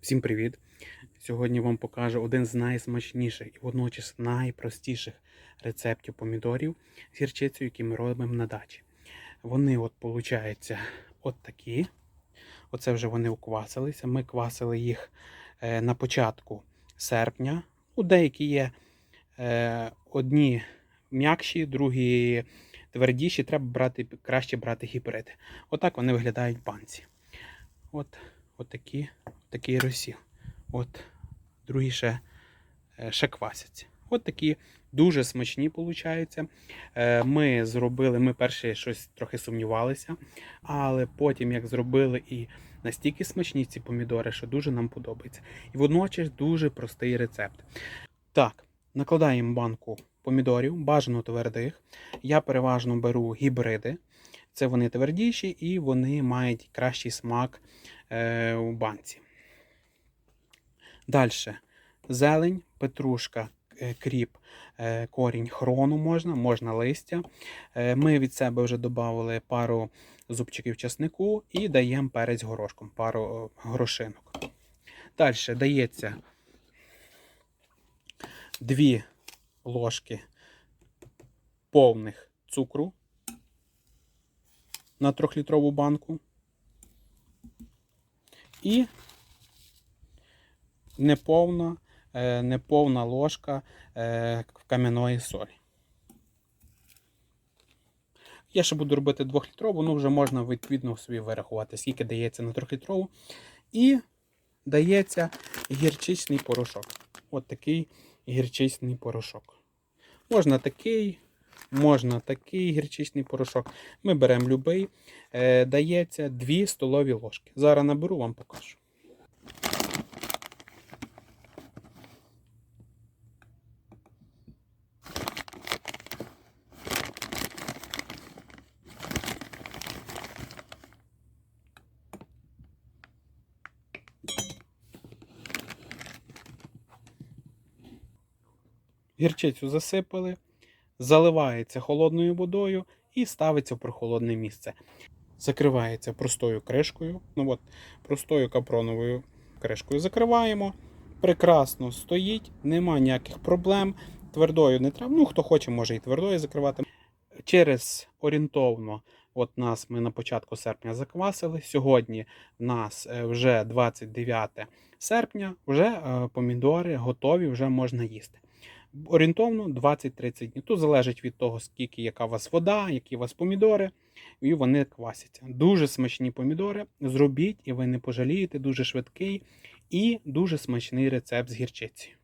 Всім привіт! Сьогодні вам покажу один з найсмачніших і водночас найпростіших рецептів помідорів з гірчицею, які ми робимо на дачі. Вони, от, виходить, от такі. Оце вже вони уквасилися. Ми квасили їх е, на початку серпня. У деякі є е, одні м'якші, другі твердіші. Треба брати, краще брати гібриди. Отак вони виглядають в банці. От, от такі, такий розсіл. От другі ще, е, ще квасяться. От такі дуже смачні получаються. Е, Ми зробили, ми перше щось трохи сумнівалися, але потім, як зробили і настільки смачні ці помідори, що дуже нам подобається. І водночас дуже простий рецепт. Так, накладаємо банку помідорів, бажано твердих. Я переважно беру гібриди. Це вони твердіші і вони мають кращий смак е, у банці. Далі зелень, петрушка, е, кріп, е, корінь хрону можна, можна листя. Е, Ми від себе вже додали пару зубчиків часнику і даємо перець горошком, пару горошинок. Далі дається 2 ложки повних цукру на 3-літрову банку. І неповна, е, неповна ложка е, кам'яної солі. Я ще буду робити 2-літрову, ну вже можна відповідно собі вирахувати, скільки дається на 3-літрову. І дається гірчичний порошок. От такий гірчичний порошок. Можна такий, можна такий гірчичний порошок. Ми беремо любий. Е, дається 2 столові ложки. Зараз наберу, вам покажу. Гірчицю засипали, заливається холодною водою і ставиться в прохолодне місце. Закривається простою кришкою. Ну от, простою капроновою кришкою закриваємо. Прекрасно стоїть, нема ніяких проблем. Твердою не треба. Ну, хто хоче, може і твердою закривати. Через орієнтовно, от нас ми на початку серпня заквасили. Сьогодні в нас е, вже 29 серпня, вже е, помідори готові, вже можна їсти орієнтовно 20-30 днів. Тут залежить від того, скільки яка у вас вода, які у вас помідори, і вони квасяться. Дуже смачні помідори. Зробіть, і ви не пожалієте, дуже швидкий і дуже смачний рецепт з гірчицею.